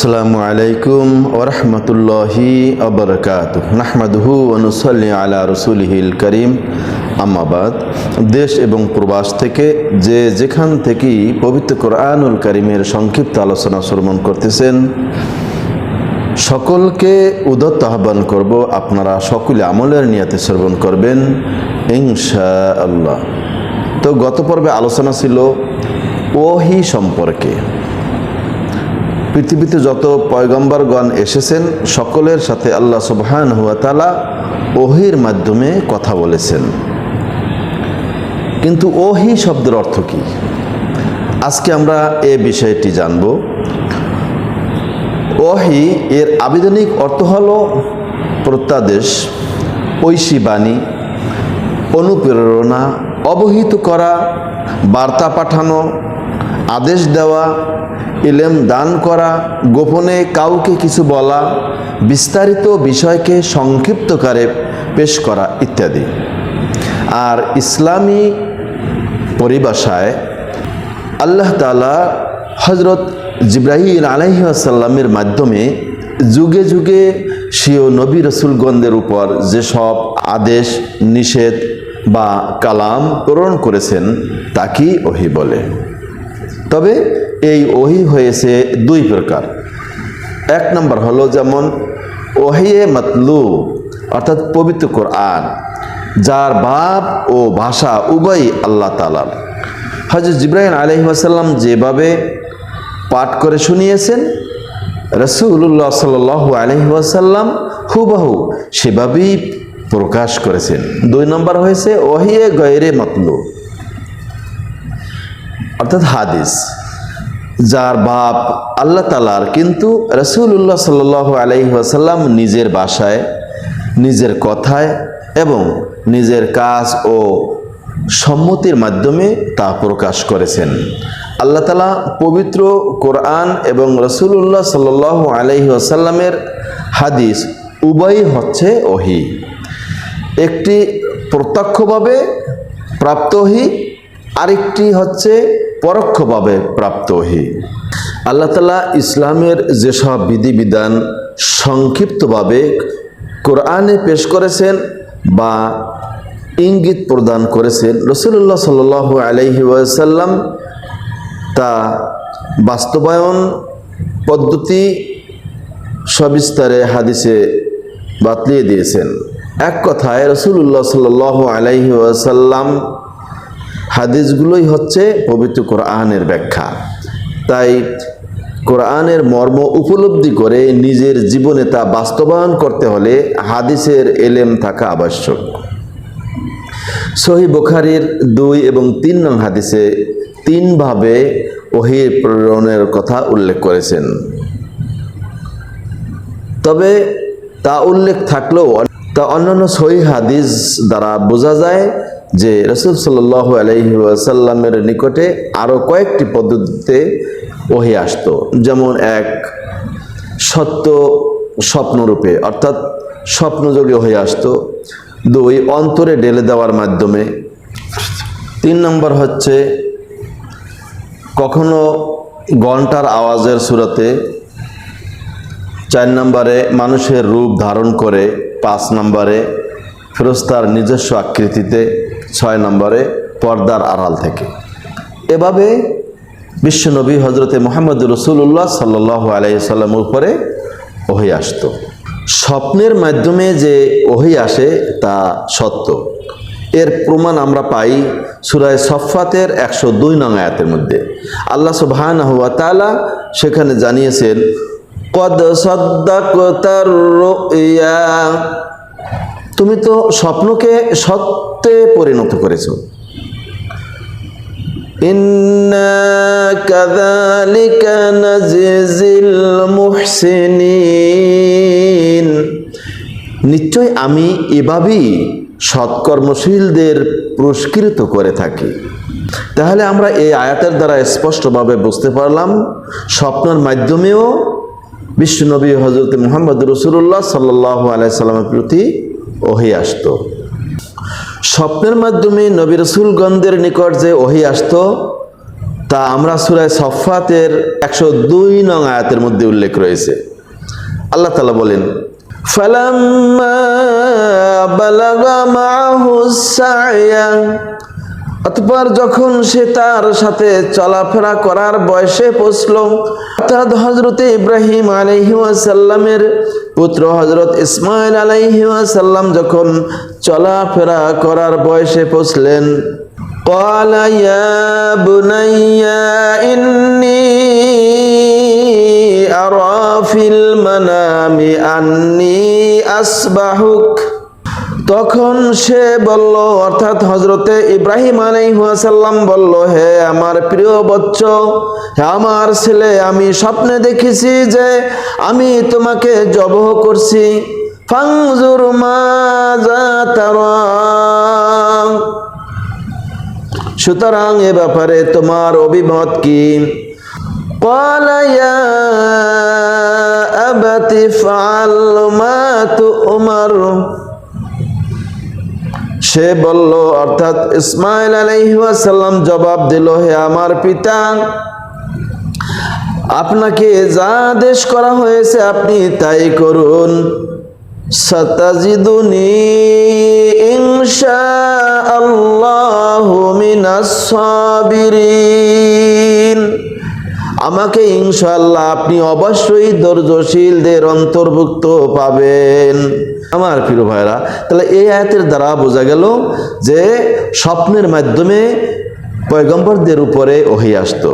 আসসালামু আলাইকুম ওরহমতুল্লাহি আবরকাত নাহমাদহু অনুসল্লি আলা রসুলহিল করিম। আম্মাবাদ দেশ এবং প্রবাস থেকে যে যেখান থেকেই পবিত্র কোরআনুল করিমের সংক্ষিপ্ত আলোচনা শ্রবণ করতেছেন, সকলকে উদত্ত আহ্বান করব, আপনারা সকলে আমলের নিয়াতে শ্রবণ করবেন ইনশা আল্লাহ তো গত পর্বে আলোচনা ছিল ওহি সম্পর্কে। পৃথিবীতে যত পয়গম্বরগণ এসেছেন, সকলের সাথে আল্লাহ সুবহান হুয়া তালা ওহির মাধ্যমে কথা বলেছেন। কিন্তু ওহি শব্দের অর্থ কি? আজকে আমরা এ বিষয়টি জানব। ওহি এর আবেদনিক অর্থ হল প্রত্যাদেশ, ঐশী বাণী, অনুপ্রেরণা, অবহিত করা, বার্তা পাঠানো, আদেশ দেওয়া ইলেম দান করা, গোপনে কাউকে কিছু বলা, বিস্তারিত বিষয়কে সংক্ষিপ্তকারে পেশ করা ইত্যাদি। আর ইসলামী পরিভাষায় আল্লাহ তালা হজরত জিব্রাহিম আলাইসাল্লামের মাধ্যমে যুগে যুগে সিও নবী রসুলগণদের উপর যেসব আদেশ, নিষেধ বা কালাম প্রেরণ করেছেন তাকেই ওহি বলে? তবে এই ওহি হয়েছে দুই প্রকার। এক নম্বর হলো যেমন, ওহিয়ে মতলু অর্থাৎ পবিত্র কোরআন, যার ভাব ও ভাষা উভয়ই আল্লাহ তালার হজরত জিব্রাহিম আলহি আসাল্লাম যেভাবে পাঠ করে শুনিয়েছেন রসুল্লাহ সাল আলহি আসাল্লাম হুবাহু সেভাবেই প্রকাশ করেছেন। দুই নম্বর হয়েছে, ওহিয়ে গয়রে মতলু অর্থাৎ হাদিস। যার বাপ আল্লাহ তালার কিন্তু রসুল্লাহ সাল আলহি আসাল্লাম নিজের বাসায়, নিজের কথায় এবং নিজের কাজ ও সম্মতির মাধ্যমে তা প্রকাশ করেছেন। আল্লাহ তালা পবিত্র কোরআন এবং রসুল্লাহ সাল আলহি আসাল্লামের হাদিস উভয়ই হচ্ছে ওহি। একটি প্রত্যক্ষভাবে প্রাপ্ত ওহি, আরেকটি হচ্ছে পরোক্ষভাবে প্রাপ্ত ওহি আল্লাহ তালা ইসলামের যেসব বিধিবিধান সংক্ষিপ্তভাবে কোরআনে পেশ করেছেন বা ইঙ্গিত প্রদান করেছেন রসুল্লাহ সাল আলহি ওয়াসাল্লাম তা বাস্তবায়ন পদ্ধতি সবিস্তারে হাদিসে বাতলিয়ে দিয়েছেন। এক কথায় রসুল্লাহ সাল আলাইহি ওয়াসাল্লাম হাদিসগুলোই হচ্ছে পবিত্র কোরআনের ব্যাখ্যা। তাই কোরআনের মর্ম উপলব্ধি করে নিজের জীবনে তা বাস্তবায়ন করতে হলে হাদিসের এলেম থাকা আবশ্যক। সহি বুখারির দুই এবং তিন নং হাদিসে তিনভাবে ওহি প্রেরণের কথা উল্লেখ করেছেন। তবে তা উল্লেখ থাকলেও তা অন্যান্য সহি হাদিস দ্বারা বোঝা যায় যে রসুল সাল আলহি আসাল্লামের নিকটে আরও কয়েকটি পদ্ধতিতে ওহি আসত। যেমন এক, সত্য স্বপ্নরূপে, অর্থাৎ স্বপ্নযোগে হয়ে আসতো। দুই, অন্তরে ঢেলে দেওয়ার মাধ্যমে। তিন নম্বর হচ্ছে, কখনো ঘণ্টার আওয়াজের সুরতে। চার নম্বরে, মানুষের রূপ ধারণ করে। পাঁচ নম্বরে, ফেরস্তার নিজস্ব আকৃতিতে। ছয় নম্বরে পর্দার আড়াল থেকে। এভাবে বিশ্বনবী হজরতে মোহাম্মদ রসুল্লাহ সাল্লাহ আলাইসাল্লাম উপরে ওহি আসতো। স্বপ্নের মাধ্যমে যে ওহি আসে তা সত্য। এর প্রমাণ আমরা পাই সুরায় সফাতের একশো দুই নং আয়াতের মধ্যে। আল্লাহ সুবহান হুয়া সেখানে জানিয়েছেন, কদ সদ্দাকতার তুমি তো স্বপ্নকে সত্যে পরিণত করেছ। নিশ্চয় আমি এভাবেই সৎকর্মশীলদের পুরস্কৃত করে থাকি। তাহলে আমরা এই আয়াতের দ্বারা স্পষ্টভাবে বুঝতে পারলাম, স্বপ্নের মাধ্যমেও বিশ্বনবী হজরত মোহাম্মদ রসুল্লাহ সাল্লাহ আলাইসাল্লামের প্রতি ওহি আসত। স্বপ্নের মাধ্যমে নবী রসুলগণদের নিকট যে ওহি আসত, তা আমরা সুরায় সফাতের একশো দুই নং আয়াতের মধ্যে উল্লেখ রয়েছে। আল্লাহ তালা বলেন, ফালাম্মা বালাগা মাহু সায়া অতপর যখন সে তার সাথে চলাফেরা করার বয়সে পৌঁছল অর্থাৎ হজরত ইব্রাহিম আলহি ওয়াসাল্লামের পুত্র হজরত ইসমাইল আলহি ওয়াসাল্লাম যখন চলাফেরা করার বয়সে পৌঁছলেন قال يا بني إني أرى في المنام أني أسبحك তখন সে বলল, অর্থাৎ হজরতে ইব্রাহিম আলাইহাসাল্লাম বলল, হে আমার প্রিয় বচ্চ, হে আমার ছেলে, আমি স্বপ্নে দেখেছি যে আমি তোমাকে জবহ করছি। ফাংজুর সুতরাং এ ব্যাপারে তোমার অভিমত কি? কলায়া আবাতি ফাল মা তু সে বলল, অর্থাৎ ইসমাইল আলাইহাসাল্লাম জবাব দিল, হে আমার পিতা, আপনাকে যা আদেশ করা হয়েছে আপনি তাই করুন। সাতাজিদুনি ইনশা আল্লাহু মিনাস সাবিরিন। আমাকে ইনশাল্লাহ আপনি অবশ্যই ধৈর্যশীলদের অন্তর্ভুক্ত পাবেন। আমার প্রিয় ভাইরা তাহলে এই আয়াতের দ্বারা বোঝা গেল যে স্বপ্নের মাধ্যমে পয়গম্বরদের উপরে ওহি আসতো।